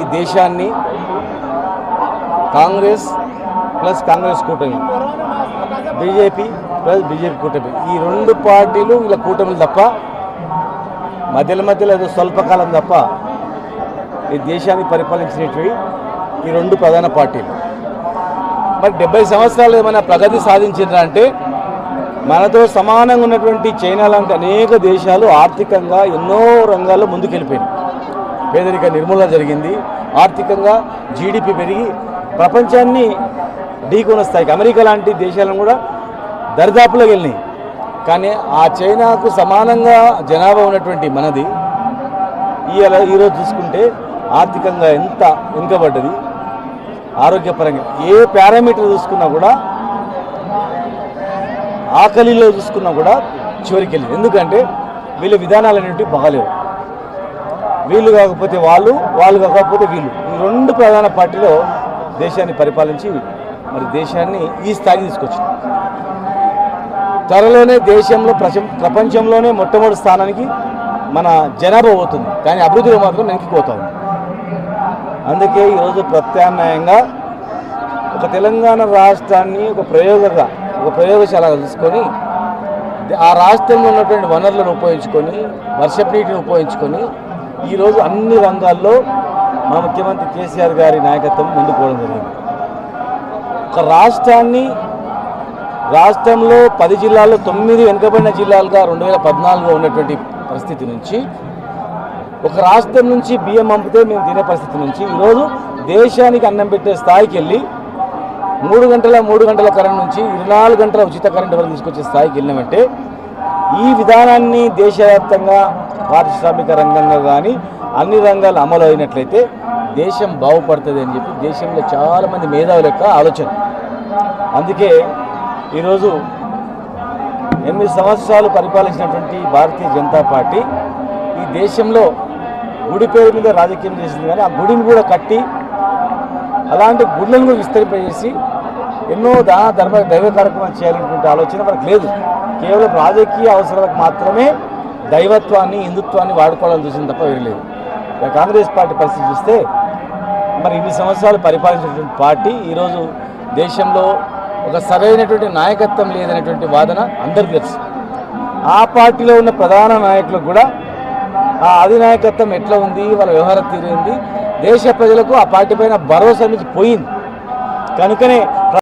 ఈ దేశాన్ని కాంగ్రెస్ ప్లస్ కాంగ్రెస్ కూటమి బీజేపీ ప్లస్ బీజేపీ కూటమి. ఈ రెండు పార్టీలు ఇలా కూటమిలు తప్ప మధ్యలో మధ్యలో ఏదో స్వల్పకాలం తప్ప ఈ దేశాన్ని పరిపాలించినవి ఈ రెండు ప్రధాన పార్టీలు. మరి డెబ్బై సంవత్సరాలు ఏమైనా ప్రగతి సాధించిండ్రా అంటే మనతో సమానంగా ఉన్నటువంటి చైనా లాంటి అనేక దేశాలు ఆర్థికంగా ఎన్నో రంగాల్లో ముందుకెళ్ళిపోయినాయి. పేదరిక నిర్మూలన జరిగింది. ఆర్థికంగా జీడిపి పెరిగి ప్రపంచాన్ని ఢీకొన్న స్థాయికి అమెరికా లాంటి దేశాలను కూడా దరిదాపులోకి వెళ్ళినాయి. కానీ ఆ చైనాకు సమానంగా జనాభా ఉన్నటువంటి మనది. ఇవాళ ఈరోజు చూసుకుంటే ఆర్థికంగా ఎంత వెనుకబడ్డది. ఆరోగ్యపరంగా ఏ పారామీటర్ చూసుకున్నా కూడా ఆకలిలో చూసుకున్నా కూడా చివరికి వెళ్ళింది. ఎందుకంటే వీళ్ళ విధానాలు అనేవి బాగాలేవు. వీళ్ళు కాకపోతే వాళ్ళు వాళ్ళు కాకపోతే వీళ్ళు. ఈ రెండు ప్రధాన పార్టీలో దేశాన్ని పరిపాలించి మరి దేశాన్ని ఈ స్థాయికి తీసుకొచ్చింది. త్వరలోనే దేశంలో ప్రచ ప్రపంచంలోనే మొట్టమొదటి స్థానానికి మన జనాభా పోతుంది. కానీ అభివృద్ధిలో మాత్రం వెనక్కిపోతా ఉంది అందుకే ఈరోజు ప్రత్యామ్నాయంగా ఒక తెలంగాణ రాష్ట్రాన్ని ఒక ప్రయోగగా ఒక ప్రయోగశాలగా తీసుకొని ఆ రాష్ట్రంలో ఉన్నటువంటి వనరులను ఉపయోగించుకొని వర్షపు నీటిని ఉపయోగించుకొని ఈరోజు అన్ని రంగాల్లో మా ముఖ్యమంత్రి కేసీఆర్ గారి నాయకత్వం ముందుకోవడం జరిగింది. ఒక రాష్ట్రాన్ని రాష్ట్రంలో పది జిల్లాల్లో తొమ్మిది వెనుకబడిన జిల్లాలుగా రెండు వేల పద్నాలుగులో ఉన్నటువంటి పరిస్థితి నుంచి ఒక రాష్ట్రం నుంచి బియ్యం పంపితే మేము తినే పరిస్థితి నుంచి ఈరోజు దేశానికి అన్నం పెట్టే స్థాయికి వెళ్ళి మూడు గంటల మూడు గంటల కరెంట్ నుంచి ఇరవై నాలుగు గంటల ఉచిత కరెంట్ వరకు తీసుకొచ్చే స్థాయికి వెళ్ళినామంటే ఈ విధానాన్ని దేశవ్యాప్తంగా పారిశ్రామిక రంగంగా కానీ అన్ని రంగాలు అమలు అయినట్లయితే దేశం బాగుపడుతుంది అని చెప్పి దేశంలో చాలామంది మేధావుల యొక్క ఆలోచన. అందుకే ఈరోజు ఎనిమిది సంవత్సరాలు పరిపాలించినటువంటి భారతీయ జనతా పార్టీ ఈ దేశంలో గుడి పేరు మీద రాజకీయం చేసింది కానీ ఆ గుడిని కూడా కట్టి అలాంటి గుళ్ళను కూడా విస్తరింపజేసి ఎన్నో దాన ధర్మ దైవ కార్యక్రమాలు చేయాలనేటువంటి ఆలోచన మనకు లేదు. కేవలం రాజకీయ అవసరాలకు మాత్రమే దైవత్వాన్ని హిందుత్వాన్ని వాడుకోవాలని చూసింది తప్ప వేరే లేదు. కాంగ్రెస్ పార్టీ పరిస్థితి చూస్తే మరి ఇన్ని సంవత్సరాలు పరిపాలించినటువంటి పార్టీ ఈరోజు దేశంలో ఒక సరైనటువంటి నాయకత్వం లేదనేటువంటి వాదన అందరికీ తెలుసు. ఆ పార్టీలో ఉన్న ప్రధాన నాయకులకు కూడా ఆ అధినాయకత్వం ఎట్లా ఉంది వాళ్ళ వ్యవహారం తీరింది దేశ ప్రజలకు ఆ పార్టీ పైన భరోసా నుంచి పోయింది. కనుకనే